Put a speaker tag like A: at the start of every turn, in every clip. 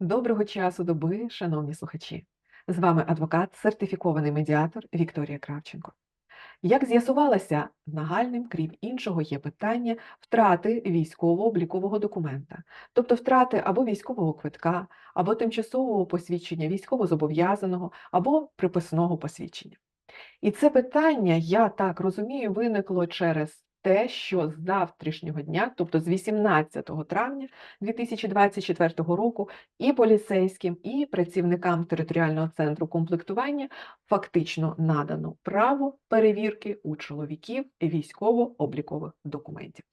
A: Доброго часу доби, шановні слухачі! З вами адвокат, сертифікований медіатор Вікторія Кравченко. Як з'ясувалося, нагальним, крім іншого, є питання втрати військово-облікового документа, тобто втрати або військового квитка, або тимчасового посвідчення військовозобов'язаного, або приписного посвідчення. І це питання, я так розумію, виникло через те, що з завтрашнього дня, тобто з 18 травня 2024 року, і поліцейським, і працівникам територіального центру комплектування фактично надано право перевірки у чоловіків військово-облікових документів.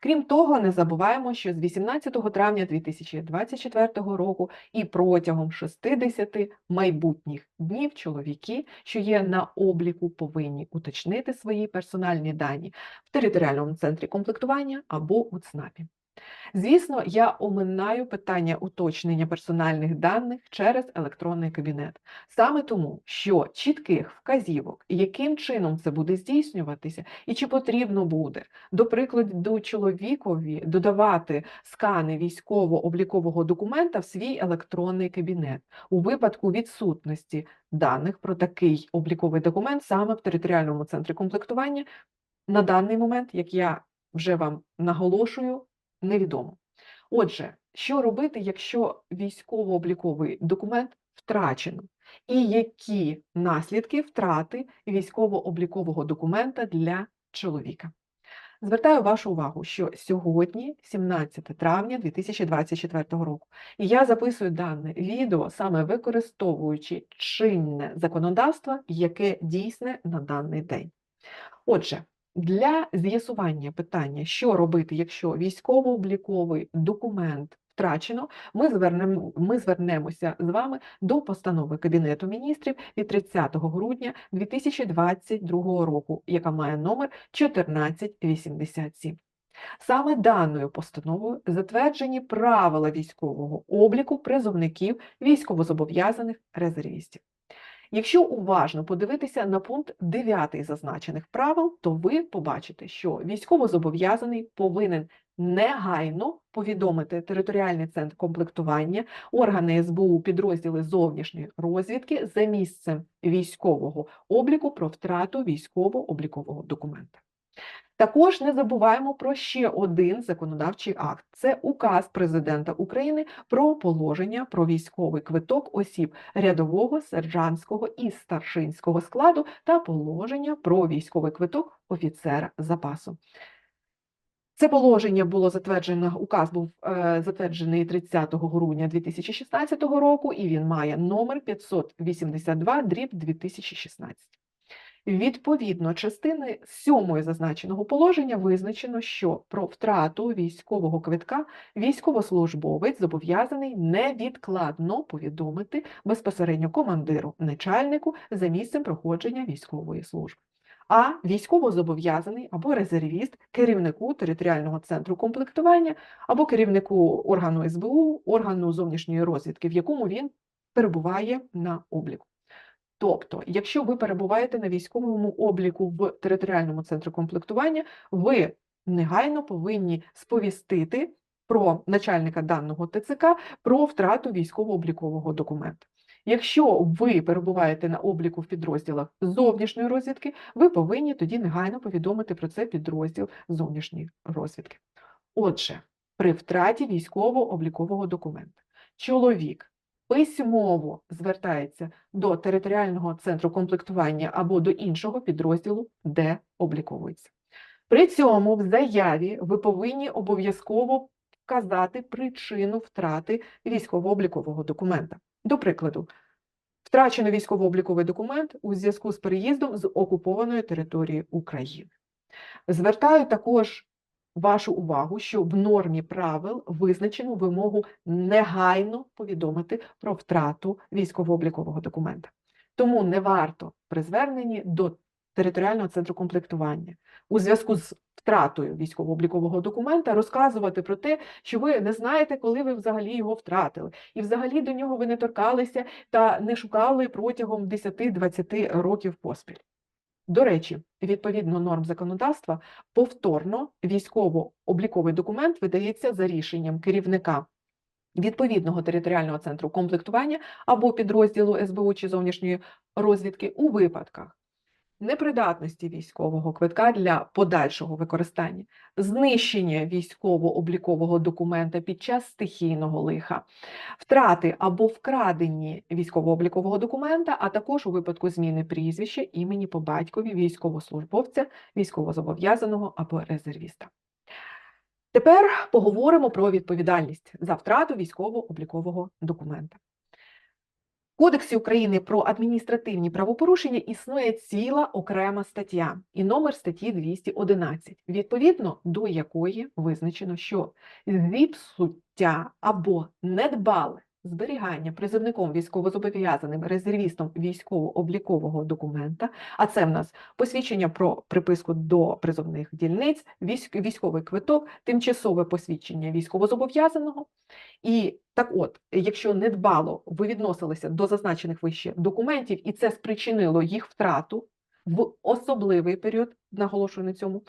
A: Крім того, не забуваємо, що з 18 травня 2024 року і протягом 60 майбутніх днів чоловіки, що є на обліку, повинні уточнити свої персональні дані в територіальному центрі комплектування або у ЦНАПі. Звісно, я оминаю питання уточнення персональних даних через електронний кабінет. Саме тому, що чітких вказівок, яким чином це буде здійснюватися, і чи потрібно буде, до прикладу, чоловікові додавати скани військово-облікового документа в свій електронний кабінет у випадку відсутності даних про такий обліковий документ саме в територіальному центрі комплектування, на даний момент, як я вже вам наголошую, невідомо. Отже, що робити, якщо військово-обліковий документ втрачено? І які наслідки втрати військово-облікового документа для чоловіка? Звертаю вашу увагу, що сьогодні, 17 травня 2024 року, я записую дане відео саме використовуючи чинне законодавство, яке дійсне на даний день. Отже, для з'ясування питання, що робити, якщо військово-обліковий документ втрачено, ми звернемо, ми звернемося з вами до постанови Кабінету міністрів від 30 грудня 2022 року, яка має номер 1487. Саме даною постановою затверджені правила військового обліку призовників військовозобов'язаних резервістів. Якщо уважно подивитися на пункт 9 зазначених правил, то ви побачите, що військовозобов'язаний повинен негайно повідомити територіальний центр комплектування, органи СБУ, підрозділи зовнішньої розвідки за місцем військового обліку про втрату військово-облікового документа. Також не забуваємо про ще один законодавчий акт: це указ президента України про положення про військовий квиток осіб рядового, сержантського і старшинського складу та положення про військовий квиток офіцера запасу. Це положення було затверджено, указ був е, затверджений 30 грудня 2016 року, і він має номер 582 дріб 2016. Відповідно, частини 7 зазначеного положення визначено, що про втрату військового квитка військовослужбовець зобов'язаний невідкладно повідомити безпосередньо командиру, начальнику за місцем проходження військової служби. А військовозобов'язаний або резервіст керівнику територіального центру комплектування або керівнику органу СБУ, органу зовнішньої розвідки, в якому він перебуває на обліку. Тобто, якщо ви перебуваєте на військовому обліку в територіальному центрі комплектування, ви негайно повинні сповістити про начальника даного ТЦК про втрату військово-облікового документа. Якщо ви перебуваєте на обліку в підрозділах зовнішньої розвідки, ви повинні тоді негайно повідомити про це підрозділ зовнішньої розвідки. Отже, при втраті військово-облікового документа чоловік письмово звертається до територіального центру комплектування або до іншого підрозділу, де обліковується. При цьому в заяві ви повинні обов'язково вказати причину втрати військово-облікового документа. До прикладу, втрачено військово-обліковий документ у зв'язку з переїздом з окупованої території України. Звертаю також вашу увагу, що в нормі правил визначено вимогу негайно повідомити про втрату військово-облікового документа. Тому не варто при зверненні до територіального центру комплектування у зв'язку з втратою військово-облікового документа розказувати про те, що ви не знаєте, коли ви взагалі його втратили, і взагалі до нього ви не торкалися та не шукали протягом 10-20 років поспіль. До речі, відповідно норм законодавства, повторно військово-обліковий документ видається за рішенням керівника відповідного територіального центру комплектування або підрозділу СБУ чи зовнішньої розвідки у випадках непридатності військового квитка для подальшого використання, знищення військово-облікового документа під час стихійного лиха, втрати або вкрадені військово-облікового документа, а також у випадку зміни прізвища, імені по батькові військовослужбовця, військовозобов'язаного або резервіста. Тепер поговоримо про відповідальність за втрату військово-облікового документа. Кодексі України про адміністративні правопорушення існує ціла окрема стаття і номер статті 211, відповідно до якої визначено, що зіпсуття або недбале зберігання призовником військовозобов'язаним резервістом військово-облікового документа, а це в нас посвідчення про приписку до призовних дільниць, військ- військовий квиток, тимчасове посвідчення військовозобов'язаного. І так от, якщо недбало ви відносилися до зазначених вище документів, і це спричинило їх втрату в особливий період, наголошую на цьому,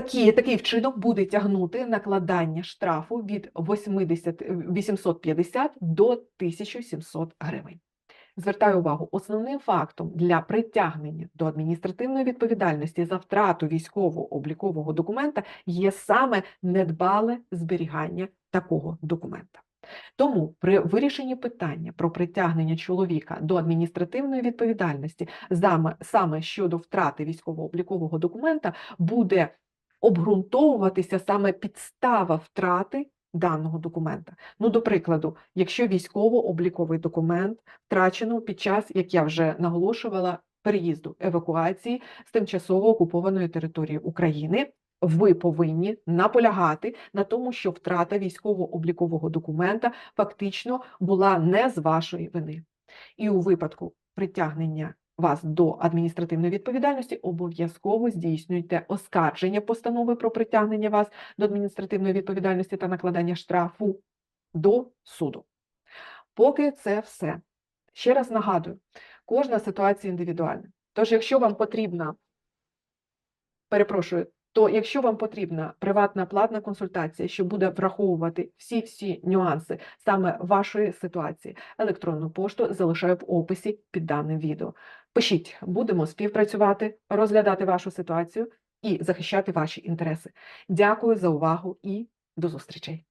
A: такі, такий вчинок буде тягнути накладання штрафу від 80, 850 до 1700 гривень. Звертаю увагу, основним фактом для притягнення до адміністративної відповідальності за втрату військово-облікового документа є саме недбале зберігання такого документа. Тому при вирішенні питання про притягнення чоловіка до адміністративної відповідальності саме, щодо втрати військово-облікового документа буде обґрунтовуватися саме підстава втрати даного документа. Ну, до прикладу, якщо військово-обліковий документ втрачено під час, як я вже наголошувала, переїзду евакуації з тимчасово окупованої території України. Ви повинні наполягати на тому, що втрата військово-облікового документа фактично була не з вашої вини. І у випадку притягнення вас до адміністративної відповідальності обов'язково здійснюйте оскарження постанови про притягнення вас до адміністративної відповідальності та накладання штрафу до суду. Поки це все. Ще раз нагадую, кожна ситуація індивідуальна. Тож, якщо вам потрібна, перепрошую, то якщо вам потрібна приватна платна консультація, що буде враховувати всі-всі нюанси саме вашої ситуації, електронну пошту залишаю в описі під даним відео. Пишіть, будемо співпрацювати, розглядати вашу ситуацію і захищати ваші інтереси. Дякую за увагу і до зустрічей!